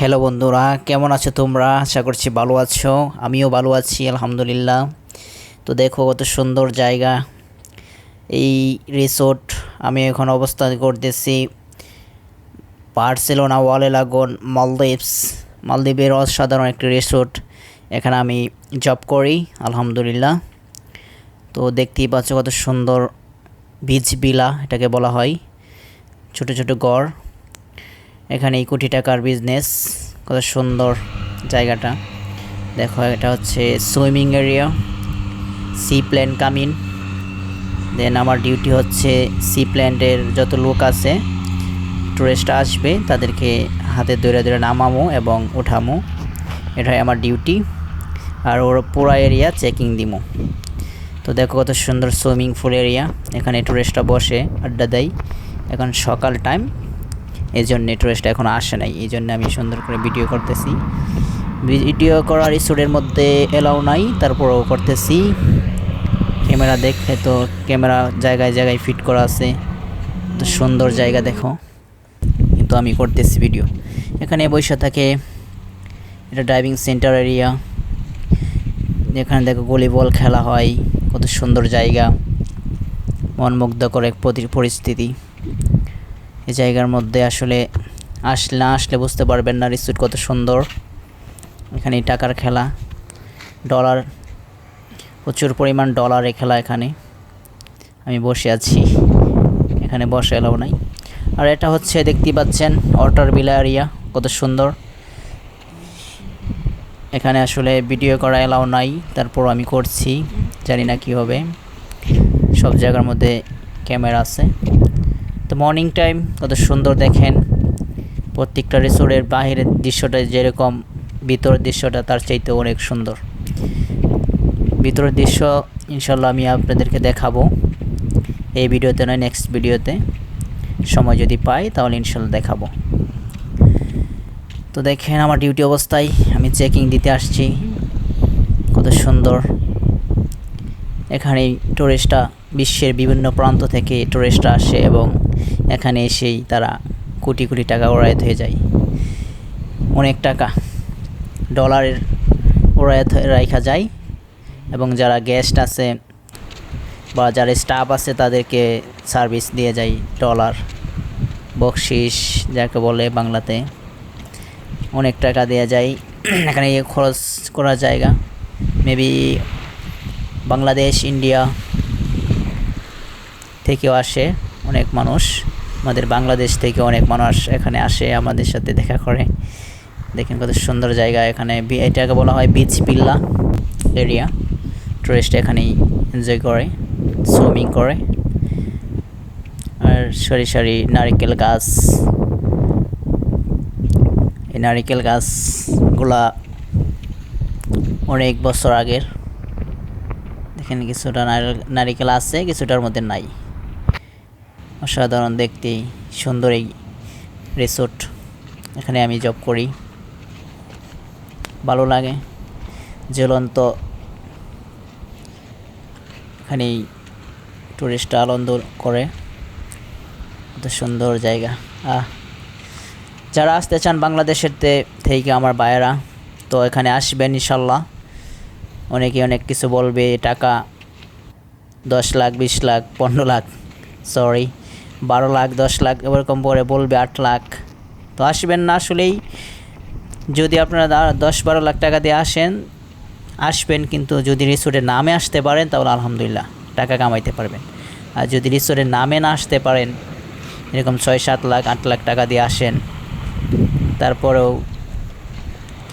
Hello বন্ধুরা, কেমন আছো তোমরা? আশা করছি ভালো আছো। আমিও ভালো আছি, আলহামদুলিল্লাহ। তো দেখো কত সুন্দর জায়গা। এই রিসোর্ট আমি এখন অবস্থান করতেছি বার্সেলোনা ওয়ালে লাগন মালদ্বীপস। মালদ্বীপের অসাধারণ একটি রিসোর্ট এখানে আমি জব করি, আলহামদুলিল্লাহ। তো দেখতেই পাচ্ছ কত সুন্দর বীজ বিলা এটাকে বলা হয়। ছোট ছোট গড় এখানে এই কোটি টাকার বিজনেস কত সুন্দর জায়গাটা। দেখো, এটা হচ্ছে সুইমিং এরিয়া সি প্ল্যান কামিন দেন আমার ডিউটি হচ্ছে সি প্ল্যান্টের যত লোক আছে টুরিস্ট আসবে, তাদেরকে হাতে ধরে ধরে নামামো এবং উঠামো এটাই আমার ডিউটি আর ওর পুরা এরিয়া চেকিং দিমো। তো দেখো, কত সুন্দর সুইমিং পুল এরিয়া এখানে টুরিস্টরা বসে, আড্ডা দেয়। এখন সকাল টাইম এই জন্য টুরিস্টটা এখন আসে নাই, এই জন্য আমি সুন্দর করে ভিডিও করতেছি। ভিডিও করার স্টুডের মধ্যে এলাও নাই, তারপরেও করতেছি। ক্যামেরা দেখলে তো ক্যামেরা জায়গায় জায়গায় ফিট করা আছে। তো সুন্দর জায়গা দেখো। কিন্তু আমি করতেছি ভিডিও এখানে বৈশা থাকে এটা ড্রাইভিং সেন্টার এরিয়া যেখানে দেখো ভলিবল খেলা হয়, কত সুন্দর জায়গা। মনমুগ্ধকর এক পরিস্থিতি। এই জায়গার মধ্যে আসলে আসলে না আসলে বুঝতে পারবেন না রিসুট কত সুন্দর। এখানে টাকার খেলা। ডলার, প্রচুর পরিমাণ ডলারে খেলা এখানে। আমি বসে আছি। এখানে বসে এলাও নাই। আর এটা হচ্ছে দেখতে পাচ্ছেন অটার বিলা এরিয়া, কত সুন্দর। এখানে আসলে ভিডিও করা এলাও নাই, তারপর আমি করছি। জানি না কী হবে। সব জায়গার মধ্যে ক্যামেরা আছে। তো মর্নিং টাইম কত সুন্দর দেখেন। প্রত্যেকটা রিসোর্টের বাহিরের দৃশ্যটা যেরকম, ভিতরের দৃশ্যটা তার চাইতে অনেক সুন্দর। ভিতরের দৃশ্য ইনশাল্লাহ আমি আপনাদেরকে দেখাবো। এই ভিডিওতে নয় নেক্সট ভিডিওতে। সময় যদি পাই, তাহলে ইনশাল্লাহ দেখাবো। তো দেখেন আমার ডিউটি অবস্থায়, আমি চেকিং দিতে আসছি। কত সুন্দর। এখানে টুরিস্টরা বিশ্বের বিভিন্ন প্রান্ত থেকে টুরিস্টরা আসে এবং এখানে এসেই তারা কোটি কোটি টাকা ওড়ায়ত হয়ে যায়। অনেক টাকা ডলারের ওড়ায়ত রাখা যায় এবং যারা গেস্ট আছে বা যারা স্টাফ আছে তাদেরকে সার্ভিস দিয়ে যায় ডলার, বকশিস যাকে বলে বাংলাতে। অনেক টাকা দেওয়া যায়। এখানে খরচ করার জায়গা। মেবি বাংলাদেশ ইন্ডিয়া থেকেও আসে অনেক মানুষ। আমাদের বাংলাদেশ থেকে অনেক মানুষ এখানে আসে, আমাদের সাথে দেখা করে। দেখেন কত সুন্দর জায়গা এখানে। এটাকে বলা হয় বিচ পিল্লা এরিয়া। টুরিস্ট এখানেই এনজয় করে সুইমিং করে। আর সারি সারি নারিকেল গাছ। এই নারিকেল গাছগুলা অনেক বছর আগের। দেখেন কিছুটা নারি- নারিকেল আছে, কিছুটার মধ্যে নাই। অসাধারণ দেখতে, সুন্দর এই রিসোর্ট এখানে আমি জব করি। ভালো লাগে। জ্বলন্ত এখানেই টুরিস্টরা আনন্দ করে। কত সুন্দর জায়গা। আহ! যারা আসতে চান বাংলাদেশের থেকে আমার ভাইয়েরা, তো এখানে আসবেন ইনশাল্লাহ। অনেকে অনেক কিছু বলবে, টাকা দশ লাখ, বিশ লাখ, পনেরো লাখ সরি বারো লাখ, দশ লাখ, এরকম পরে বলবে আট লাখ। তো আসবেন না আসলেই। যদি আপনারা দশ বারো লাখ টাকা দিয়ে আসেন, আসবেন কিন্তু যদি রিসোর্টের নামে আসতে পারেন, তাহলে আলহামদুলিল্লাহ টাকা কামাইতে পারবেন। আর যদি রিসোর্টের নামে না আসতে পারেন, এরকম ছয় সাত লাখ, আট লাখ টাকা দিয়ে আসেন, তারপরেও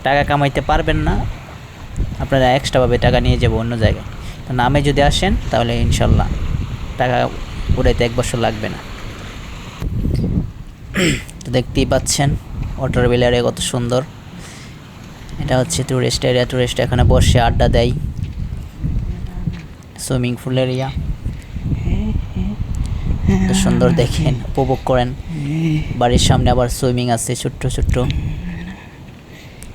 টাকা কামাইতে পারবেন না, আপনারা এক্সট্রাভাবে টাকা নিয়ে যাব অন্য জায়গায়। তো নামে যদি আসেন, তাহলে ইনশাল্লাহ টাকা উড়াইতে এক বছর লাগবে না। দেখতেই পাচ্ছেন ওয়াটার বিলারে কত সুন্দর। এটা হচ্ছে টুরিস্ট এরিয়া টুরিস্ট এখানে বসে আড্ডা দেয়। সুইমিং পুল এরিয়া কত সুন্দর দেখেন, উপভোগ করেন। বাড়ির সামনে আবার সুইমিং আছে, ছোট্ট ছোট্ট।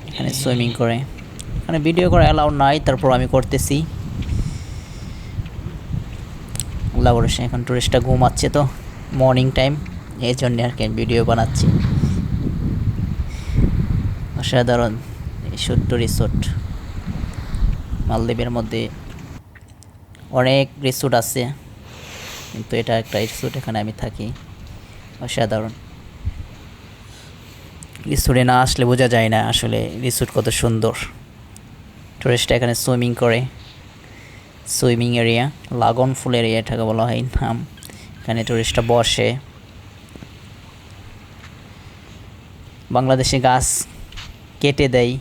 এখানে সুইমিং করে। এখানে ভিডিও করা অ্যালাউ নাই, তারপর আমি করতেছি। আল্লাহ এখন টুরিস্টটা ঘুমাচ্ছে তো মর্নিং টাইম এই জন্য আর কি ভিডিও বানাচ্ছি। অসাধারণ এই ছোট্ট রিসোর্ট মালদ্বীপের মধ্যে অনেক রিসোর্ট আছে, কিন্তু এটা একটা রিসোর্ট এখানে আমি থাকি। অসাধারণ। রিসোর্টে না আসলে বোঝা যায় না আসলে রিসোর্ট কত সুন্দর। টুরিস্টরা এখানে সুইমিং করে। সুইমিং এরিয়া লাগন ফুল এরিয়া এটাকে বলা হয়, নাম। এখানে টুরিস্টরা বসে। বাংলাদেশে গাছ কেটে দেয়।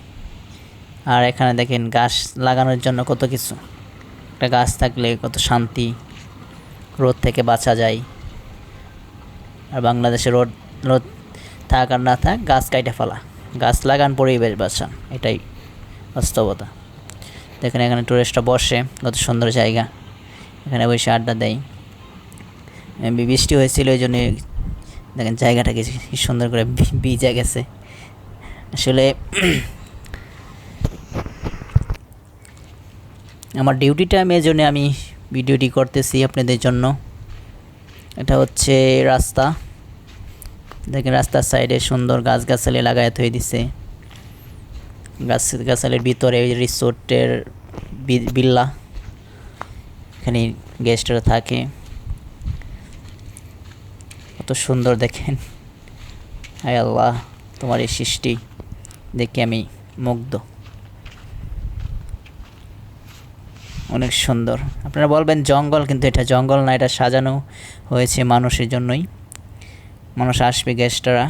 আর এখানে দেখেন গাছ লাগানোর জন্য কত কিছু। একটা গাছ থাকলে কত শান্তি, রোদ থেকে বাঁচা যায়। আর বাংলাদেশে রোদ রোদ থাক আর না থাক, গাছ কাইটে ফেলা। গাছ লাগান পরিবেশ বাঁচান এটাই বাস্তবতা। দেখেন এখানে টুরিস্টরা বসে, কত সুন্দর জায়গা। এখানে বসে আড্ডা দেয়। বৃষ্টি হয়েছিল ওই জন্য দেখেন জায়গাটা কি কি সুন্দর করে ভিজে গেছে। আসলে আমার ডিউটি টাইমের জন্য আমি ভিডিওটি করতেছি আপনাদের জন্য। এটা হচ্ছে রাস্তা। দেখেন রাস্তার সাইডে সুন্দর গাছগাছালি লাগায় থয়ে দিছে। গাছ গাছালির ভিতরে রিসোর্টের বিল্লা। এখানে গেস্টরা থাকে। কত সুন্দর দেখেন। হায় আল্লাহ, তোমার এই সৃষ্টি দেখে আমি মুগ্ধ। অনেক সুন্দর। আপনারা বলবেন জঙ্গল, কিন্তু এটা জঙ্গল না, এটা সাজানো হয়েছে মানুষের জন্যই। মানুষ আসবে গেস্টরা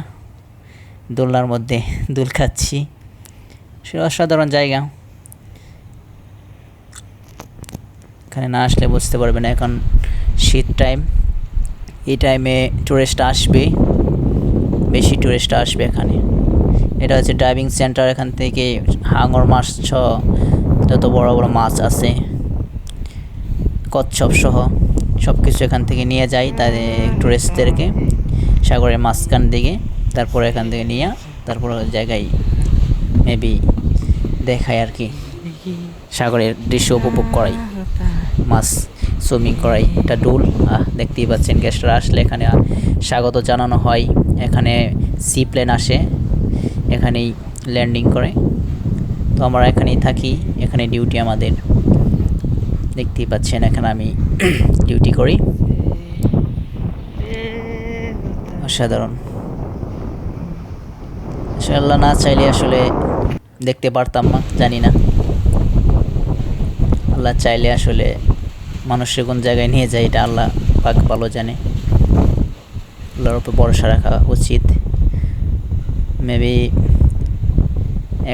দোলনার মধ্যে দুল খাচ্ছি। সে অসাধারণ জায়গা। এখানে না আসলে বুঝতে পারবেন এখন শীত টাইম এই টাইমে টুরিস্ট আসবে, বেশি টুরিস্ট আসবে এখানে। এটা হচ্ছে ড্রাইভিং সেন্টার এখান থেকে হাঙর মাছ যত বড় বড় মাছ আছে, কচ্ছপ সহ সব কিছু এখান থেকে নিয়ে যায় তাদের টুরিস্টদেরকে সাগরের মাঝখান দিকে, তারপরে এখান থেকে নিয়ে, তারপর জায়গায় মেবি দেখায় আর কি, সাগরের দৃশ্য উপভোগ করাই মাছ। সুইমিং করাই। এটা ডুল দেখতেই পাচ্ছেন গেস্টরা আসলে এখানে স্বাগত জানানো হয়। এখানে সি প্লেন আসে, এখানেই ল্যান্ডিং করে। তো আমরা এখানেই থাকি, এখানে ডিউটি আমাদের। দেখতেই পাচ্ছেন এখানে আমি ডিউটি করি। অসাধারণ। আল্লাহ না চাইলে আসলে দেখতে পারতাম না, জানি না। আল্লাহ চাইলে আসলে মানুষের কোন জায়গায় নিয়ে যায়, এটা আল্লাহ পাক ভালো জানে। আল্লাহর উপর ভরসা রাখা উচিত। মেবি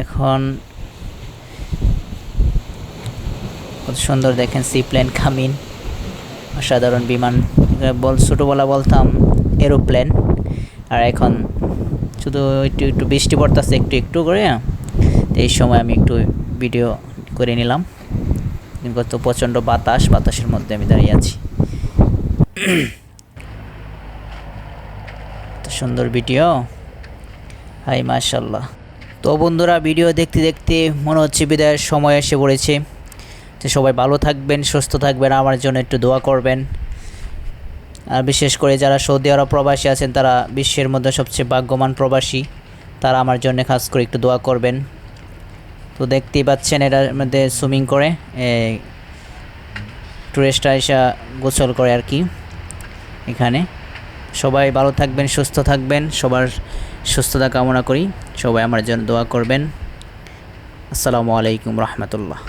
এখন কত সুন্দর দেখেন সি প্লেন খামিন। অসাধারণ বিমান। বল, ছোটোবেলা বলতাম এরোপ্লেন আর এখন শুধু একটু একটু বৃষ্টি পড়তেছে, একটু একটু করে। তো এই সময় আমি একটু ভিডিও করে নিলাম। কত প্রচণ্ড বাতাস, বাতাসের মধ্যে আমি দাঁড়িয়ে আছি। সুন্দর ভিডিও। হাই মাশাল্লাহ তো বন্ধুরা, ভিডিও দেখতে দেখতে মনে হচ্ছে বিদায়ের সময় এসে পড়েছে। তো সবাই ভালো থাকবেন, সুস্থ থাকবেন, আমার জন্য একটু দোয়া করবেন। আর বিশেষ করে যারা সৌদি আরব প্রবাসী আছেন, তারা বিশ্বের মধ্যে সবচেয়ে ভাগ্যমান প্রবাসী, তারা আমার জন্য খাস করে একটু দোয়া করবেন। তো দেখতেই পাচ্ছেন এটার মধ্যে সুইমিং করে টুরিস্টরা এসে গোসল করে আর কি এখানে। সবাই ভালো থাকবেন, সুস্থ থাকবেন, সবার সুস্থতা কামনা করি। সবাই আমার জন্য দোয়া করবেন। আসসালামু আলাইকুম রহমতুল্লাহ।